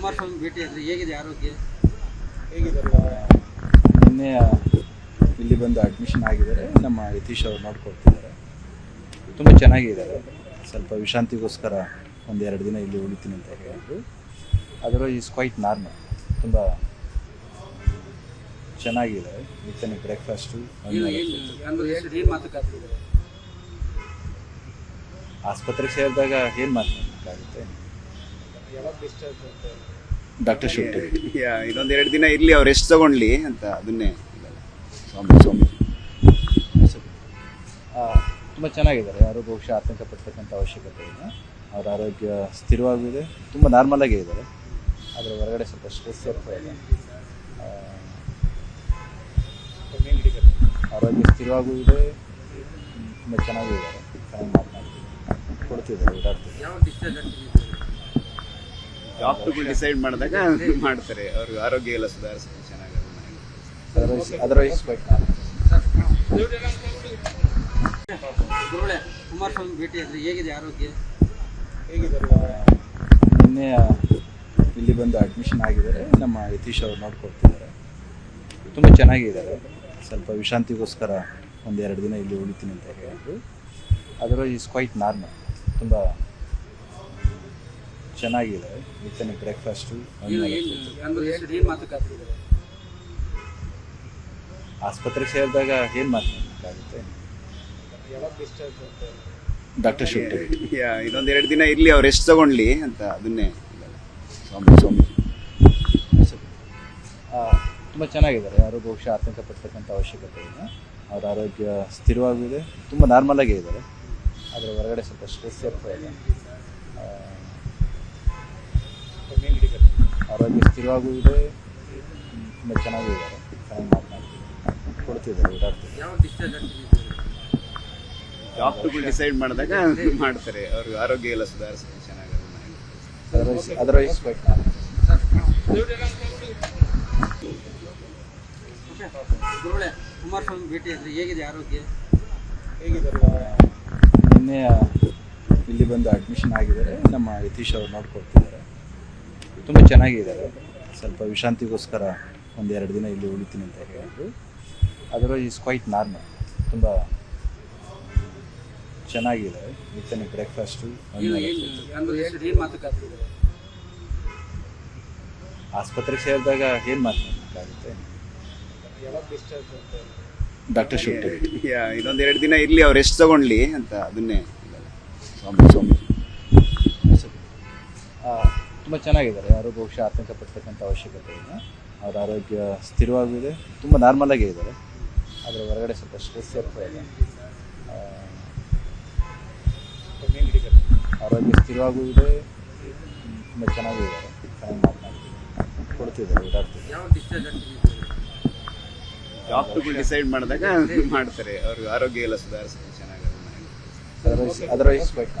ಕುಮಾರಸ್ವಾಮಿ ಹೇಗಿದೆ ಆರೋಗ್ಯ? ನಿನ್ನೆ ಇಲ್ಲಿ ಬಂದು ಅಡ್ಮಿಷನ್ ಆಗಿದ್ದಾರೆ. ನಮ್ಮ ಯತೀಶ್ ಅವರು ನೋಡ್ಕೊಳ್ತಿದ್ದಾರೆ. ತುಂಬ ಚೆನ್ನಾಗಿದ್ದಾರೆ. ಸ್ವಲ್ಪ ವಿಶ್ರಾಂತಿಗೋಸ್ಕರ ಒಂದು ಎರಡು ದಿನ ಇಲ್ಲಿ ಉಳಿತೀನಿ ಅಂತ ಹೇಳಿದ್ರು ಅದರ ಈಸ್ ಕ್ವೈಟ್ ನಾರ್ಮಲ್ ತುಂಬ ಚೆನ್ನಾಗಿದೆ. ವಿತ್ತನೆ ಬ್ರೇಕ್ಫಾಸ್ಟು ಆಸ್ಪತ್ರೆಗೆ ಸೇರಿದಾಗ ಏನು ಮಾತನಾಡಬೇಕಾಗುತ್ತೆ ಡಾಕ್ಟರ್ ಶುಟ್ಟಿ ಯಾ ಇನ್ನೊಂದ್ ಎರಡು ದಿನ ಇರ್ಲಿ ಅವ್ರು ಎಷ್ಟು ತಗೊಂಡ್ಲಿ ಅಂತ ಅದನ್ನೇ ಸ್ವಾಮಿ ಸ್ವಾಮಿ. ತುಂಬ ಚೆನ್ನಾಗಿದ್ದಾರೆ. ಯಾರು ಬಹುಶಃ ಆತಂಕ ಪಡ್ತಕ್ಕಂಥ ಅವಶ್ಯಕತೆ ಇಲ್ಲ ಅವರ ಆರೋಗ್ಯ ಸ್ಥಿರವಾಗಿದೆ ತುಂಬ ನಾರ್ಮಲ್ ಆಗೇ ಇದ್ದಾರೆ. ಆದರೆ ಹೊರಗಡೆ ಸ್ವಲ್ಪ ಸ್ಟ್ರೆಸ್ ಇರ್ತಾ ಇದೆ. ಆರೋಗ್ಯ ಸ್ಥಿರವಾಗೂ ಇದೆ ತುಂಬ ಚೆನ್ನಾಗೂ ಇದ್ದಾರೆ ಕೊಡ್ತಿದ್ದಾರೆ ಓಡಾಡ್ತಿದ್ದಾರೆ ಡಾಕ್ಟರ್ಗಳು ಡಿಸೈಡ್ ಮಾಡಿದಾಗ ಮಾಡ್ತಾರೆ. ಅವ್ರಿಗೆ ಆರೋಗ್ಯ ಎಲ್ಲ ಸುಧಾರಿಸಕ್ಕೆ ಚೆನ್ನಾಗಿ ಅದರ್ವೈಸ್ ಕುಮಾರಸ್ವಾಮಿ ಭೇಟಿ ಆದರೆ ಹೇಗಿದೆ ಆರೋಗ್ಯ? ನಿನ್ನೆ ಇಲ್ಲಿ ಬಂದು ಅಡ್ಮಿಷನ್ ಆಗಿದ್ದಾರೆ. ನಮ್ಮ ಯತೀಶ್ ಅವರು ನೋಡ್ಕೊಳ್ತಿದ್ದಾರೆ. ತುಂಬ ಚೆನ್ನಾಗಿದ್ದಾರೆ. ಸ್ವಲ್ಪ ವಿಶ್ರಾಂತಿಗೋಸ್ಕರ ಒಂದೆರಡು ದಿನ ಇಲ್ಲಿ ಉಳಿತೀನಿ ಅಂತ ಹೇಳಿದ್ರು ಅದರ ಈಸ್ ಕ್ವೈಟ್ ನಾರ್ಮಲ್ ತುಂಬ ಚೆನ್ನಾಗಿದೆ. ವಿತ್ತನೆ ಬ್ರೇಕ್ಫಾಸ್ಟು ಆಸ್ಪತ್ರೆ ಆಸ್ಪತ್ರೆಗೆ ಸೇರಿದಾಗ ಏನು ಮಾತಾಡ್ಬೇಕಾಗುತ್ತೆ ಡಾಕ್ಟರ್ ಶುಟ್ಟಿ ಯಾ ಇನ್ನೊಂದ್ ಎರಡು ದಿನ ಇರಲಿ ಅವ್ರು ಎಷ್ಟು ತಗೊಂಡ್ಲಿ ಅಂತ ಅದನ್ನೇ. ಸ್ವಾಮಿ ಸ್ವಾಮಿ. ತುಂಬ ಚೆನ್ನಾಗಿದ್ದಾರೆ. ಯಾರು ಬಹುಶಃ ಆತಂಕ ಪಡ್ತಕ್ಕಂಥ ಅವಶ್ಯಕತೆ ಇಲ್ಲ ಅವರ ಆರೋಗ್ಯ ಸ್ಥಿರವಾಗಿದೆ. ತುಂಬ ನಾರ್ಮಲ್ ಆಗೇ ಇದ್ದಾರೆ. ಆದರೆ ಹೊರಗಡೆ ಸ್ವಲ್ಪ ಸ್ಟ್ರೆಸ್ ಇರ್ತಾ ಇದೆ. ಆರೋಗ್ಯ ಸ್ಥಿರವಾಗೂ ಇದೆ. ತುಂಬ ಚೆನ್ನಾಗೂ ಇದ್ದಾರೆ ಚೆನ್ನಾಗಿ ಮಾತನಾಡ್ತೀವಿ ಕೊಡ್ತಿದ್ದಾರೆ ಓಡಾಡ್ತಿದ್ದಾರೆ. ಆಗ್ತಿದೆ ಡಾಕ್ಟರ್ಗಳು ಡಿಸೈಡ್ ಮಾಡಿದಾಗ ಮಾಡ್ತಾರೆ. ಅವ್ರಿಗೆ ಆರೋಗ್ಯ ಎಲ್ಲ ಸುಧಾರಿಸ್ತಾರೆ ಚೆನ್ನಾಗಿ ಅದರ್ವೈಸ್ ಕುಮಾರಸ್ವಾಮಿ ಭೇಟಿ ಆದರೆ ಹೇಗಿದೆ ಆರೋಗ್ಯ? ನಿನ್ನೆ ಇಲ್ಲಿ ಬಂದು ಅಡ್ಮಿಷನ್ ಆಗಿದ್ದಾರೆ. ನಮ್ಮ ಯತೀಶ್ ಅವರು ನೋಡ್ಕೊಳ್ತಿದ್ದಾರೆ. ತುಂಬ ಚೆನ್ನಾಗಿದ್ದಾರೆ. ಸ್ವಲ್ಪ ವಿಶ್ರಾಂತಿಗೋಸ್ಕರ ಒಂದು ಎರಡು ದಿನ ಇಲ್ಲಿ ಉಳಿತೀನಿ ಅಂತ ಹೇಳಿದ್ರು ಅದರ ಈಸ್ ಕ್ವೈಟ್ ನಾರ್ಮಲ್ ತುಂಬ ಚೆನ್ನಾಗಿದೆ. ಬ್ರೇಕ್ಫಾಸ್ಟು ಏನು ಮಾತುಕತೆ ಇದೆ ಆಸ್ಪತ್ರೆಗೆ ಸೇರಿದಾಗ ಏನು ಮಾತಾಡಬೇಕಾಗುತ್ತೆ ಡಾಕ್ಟರ್ ಶೂಟ್ ಯಾ ಇನ್ನೊಂದ್ ಎರಡು ದಿನ ಇರಲಿ ಅವ್ರು ಎಷ್ಟು ತಗೊಂಡ್ಲಿ ಅಂತ ಅದನ್ನೇ. ಸ್ವಾಮಿ ಸ್ವಾಮಿ. ತುಂಬ ಚೆನ್ನಾಗಿದ್ದಾರೆ. ಯಾರು ಬಹುಶಃ ಆತಂಕ ಪಡ್ತಕ್ಕಂಥ ಅವಶ್ಯಕತೆ ಇಲ್ಲ. ಅವರ ಆರೋಗ್ಯ ಸ್ಥಿರವಾಗಿದೆ. ತುಂಬ ನಾರ್ಮಲ್ ಆಗೇ ಇದ್ದಾರೆ. ಆದರೆ ಹೊರಗಡೆ ಸ್ವಲ್ಪ ಸ್ಟ್ರೆಸ್ ಇರ್ತಾ ಇದೆ. ಆರೋಗ್ಯ ಸ್ಥಿರವಾಗೂ ಇದೆ. ತುಂಬ ಚೆನ್ನಾಗೂ ಇದ್ದಾರೆ ಚೆನ್ನಾಗಿ ಮಾತನಾಡ್ತಿದ್ದಾರೆ. ಕೊಡ್ತಿದ್ದಾರೆ ಓಡಾಡ್ತಿದ್ದಾರೆ. ಡಾಕ್ಟರ್ಗಳು ಡಿಸೈಡ್ ಮಾಡಿದಾಗ ಮಾಡ್ತಾರೆ. ಅವ್ರಿಗೆ ಆರೋಗ್ಯ ಎಲ್ಲ ಸುಧಾರಿಸ್ತಾರೆ ಚೆನ್ನಾಗಿ ಅದರ್ವೈಸ್ ಅದರ್ವೈಸ್ ಬೈಕ್